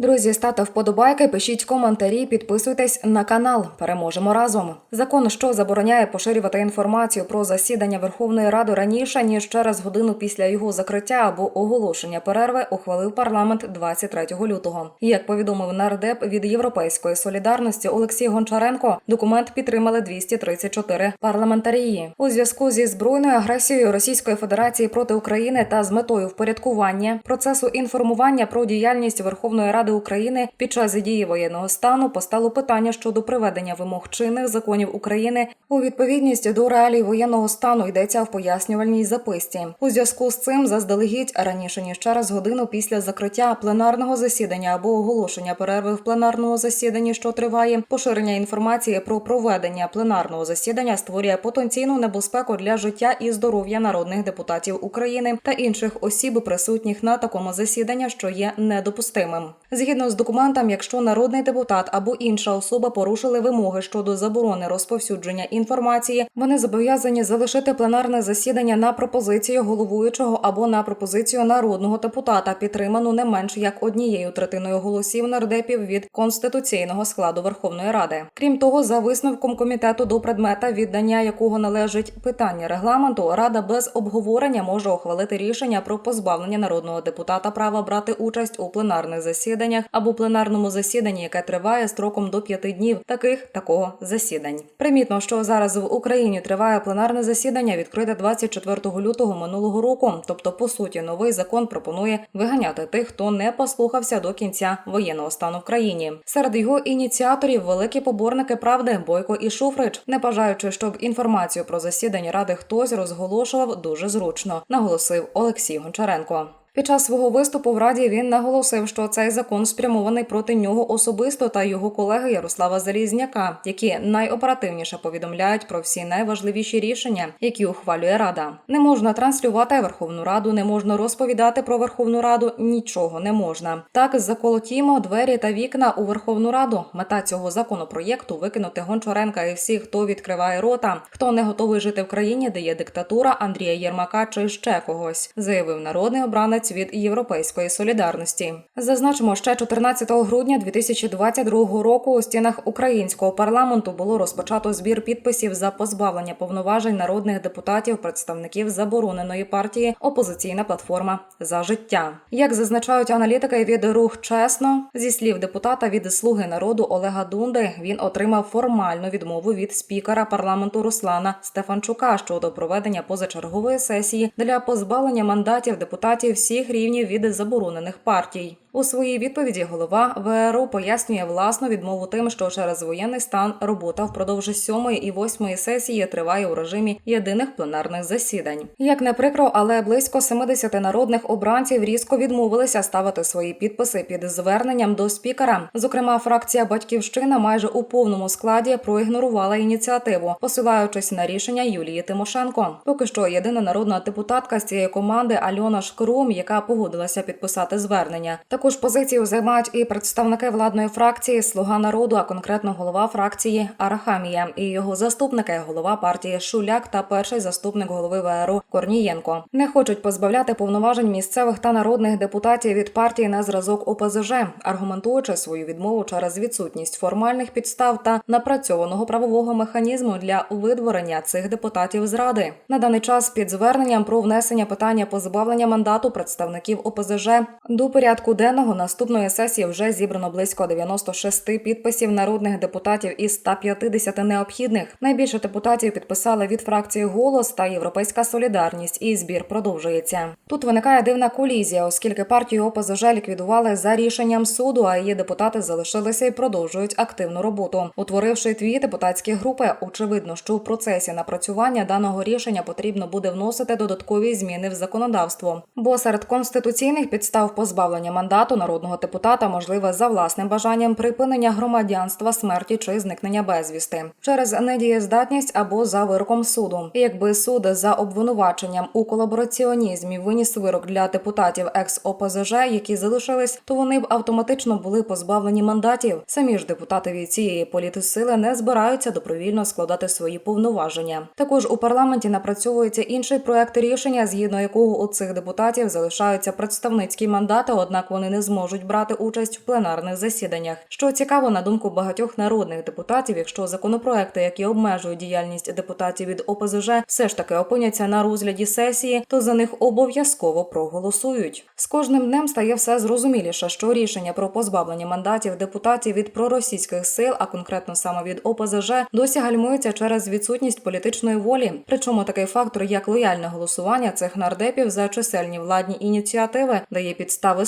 Друзі, ставте вподобайки, пишіть коментарі, підписуйтесь на канал. Переможемо разом. Закон, що забороняє поширювати інформацію про засідання Верховної Ради раніше ніж через годину після його закриття або оголошення перерви, ухвалив парламент 23 лютого. Як повідомив нардеп від Європейської солідарності Олексій Гончаренко, документ підтримали 234 парламентарії у зв'язку зі збройною агресією Російської Федерації проти України та з метою впорядкування процесу інформування про діяльність Верховної Ради України під час дії воєнного стану постало питання щодо приведення вимог чинних законів України у відповідність до реалій воєнного стану йдеться в пояснювальній записці. У зв'язку з цим заздалегідь раніше ніж через годину після закриття пленарного засідання або оголошення перерви в пленарному засіданні, що триває, поширення інформації про проведення пленарного засідання створює потенційну небезпеку для життя і здоров'я народних депутатів України та інших осіб, присутніх на такому засіданні, що є недопустимим. Згідно з документом, якщо народний депутат або інша особа порушили вимоги щодо заборони розповсюдження інформації, вони зобов'язані залишити пленарне засідання на пропозицію головуючого або на пропозицію народного депутата, підтриману не менш як однією третиною голосів нардепів від конституційного складу Верховної Ради. Крім того, за висновком комітету до предмета, віддання якого належить питання регламенту, рада без обговорення може ухвалити рішення про позбавлення народного депутата права брати участь у пленарних засіданнях або пленарному засіданні, яке триває строком до п'яти днів, таких такого засідань. Примітно, що зараз в Україні триває пленарне засідання, відкрите 24 лютого минулого року. Тобто, по суті, новий закон пропонує виганяти тих, хто не послухався до кінця воєнного стану в країні. Серед його ініціаторів великі поборники правди Бойко і Шуфрич, не бажаючи, щоб інформацію про засідання ради хтось розголошував дуже зручно, наголосив Олексій Гончаренко. Під час свого виступу в раді він наголосив, що цей закон спрямований проти нього особисто та його колеги Ярослава Залізняка, які найоперативніше повідомляють про всі найважливіші рішення, які ухвалює рада. Не можна транслювати Верховну Раду, не можна розповідати про Верховну Раду. Нічого не можна. Так заколотімо двері та вікна у Верховну Раду. Мета цього законопроєкту викинути Гончаренка і всіх, хто відкриває рота, хто не готовий жити в країні, де є диктатура Андрія Єрмака чи ще когось, заявив народний обранець від Європейської солідарності. Зазначимо, ще 14 грудня 2022 року у стінах українського парламенту було розпочато збір підписів за позбавлення повноважень народних депутатів, представників забороненої партії Опозиційна платформа за життя. Як зазначають аналітики від рух чесно, зі слів депутата від Слуги народу Олега Дунди, він отримав формальну відмову від спікера парламенту Руслана Стефанчука щодо проведення позачергової сесії для позбавлення мандатів депутатів всіх рівнів від заборонених партій. У своїй відповіді голова ВРУ пояснює власну відмову тим, що через воєнний стан робота впродовж сьомої і восьмої сесії триває у режимі єдиних пленарних засідань. Як не прикро, але близько 70 народних обранців різко відмовилися ставити свої підписи під зверненням до спікера. Зокрема, фракція Батьківщина майже у повному складі проігнорувала ініціативу, посилаючись на рішення Юлії Тимошенко. Поки що єдина народна депутатка з цієї команди Альона Шкрум, яка погодилася підписати звернення. Також позицію займають і представники владної фракції Слуга народу, а конкретно голова фракції Арахамія і його заступники, голова партії Шуляк та перший заступник голови ВРУ Корнієнко. Не хочуть позбавляти повноважень місцевих та народних депутатів від партії на зразок ОПЗЖ, аргументуючи свою відмову через відсутність формальних підстав та напрацьованого правового механізму для видворення цих депутатів з ради. На даний час під зверненням про внесення питання позбавлення мандату представників ОПЗЖ до порядку денного наступної сесії вже зібрано близько 96 підписів народних депутатів із 150 необхідних. Найбільше депутатів підписали від фракції Голос та Європейська Солідарність, і збір продовжується. Тут виникає дивна колізія, оскільки партію ОПЗЖ ліквідували за рішенням суду, а її депутати залишилися і продовжують активну роботу. Утворивши дві депутатські групи, очевидно, що у процесі напрацювання даного рішення потрібно буде вносити додаткові зміни в законодавство. Бо серед конституційних підстав позбавлення мандату народного депутата можливе за власним бажанням припинення громадянства, смерті чи зникнення безвісти через недієздатність або за вироком суду. І якби суд за обвинуваченням у колабораціонізмі виніс вирок для депутатів екс ОПЗЖ, які залишились, то вони б автоматично були позбавлені мандатів. Самі ж депутати від цієї політсили не збираються добровільно складати свої повноваження. Також у парламенті напрацьовується інший проект рішення, згідно якого у цих депутатів залишаються представницькі мандати однак вони не зможуть брати участь в пленарних засіданнях. Що цікаво, на думку багатьох народних депутатів, якщо законопроекти, які обмежують діяльність депутатів від ОПЗЖ, все ж таки опиняться на розгляді сесії, то за них обов'язково проголосують. З кожним днем стає все зрозуміліше, що рішення про позбавлення мандатів депутатів від проросійських сил, а конкретно саме від ОПЗЖ, досі гальмується через відсутність політичної волі. Причому такий фактор, як лояльне голосування цих нардепів за чисельні владні ініціативи, дає підстави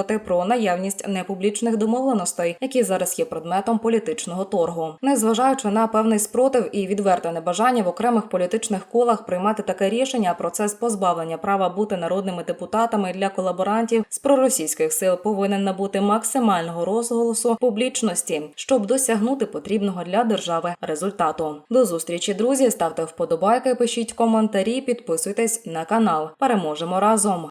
стверджувати про наявність непублічних домовленостей, які зараз є предметом політичного торгу, незважаючи на певний спротив і відверте небажання в окремих політичних колах приймати таке рішення. Процес позбавлення права бути народними депутатами для колаборантів з проросійських сил повинен набути максимального розголосу публічності, щоб досягнути потрібного для держави результату. До зустрічі, друзі. Ставте вподобайки, пишіть коментарі, підписуйтесь на канал. Переможемо разом.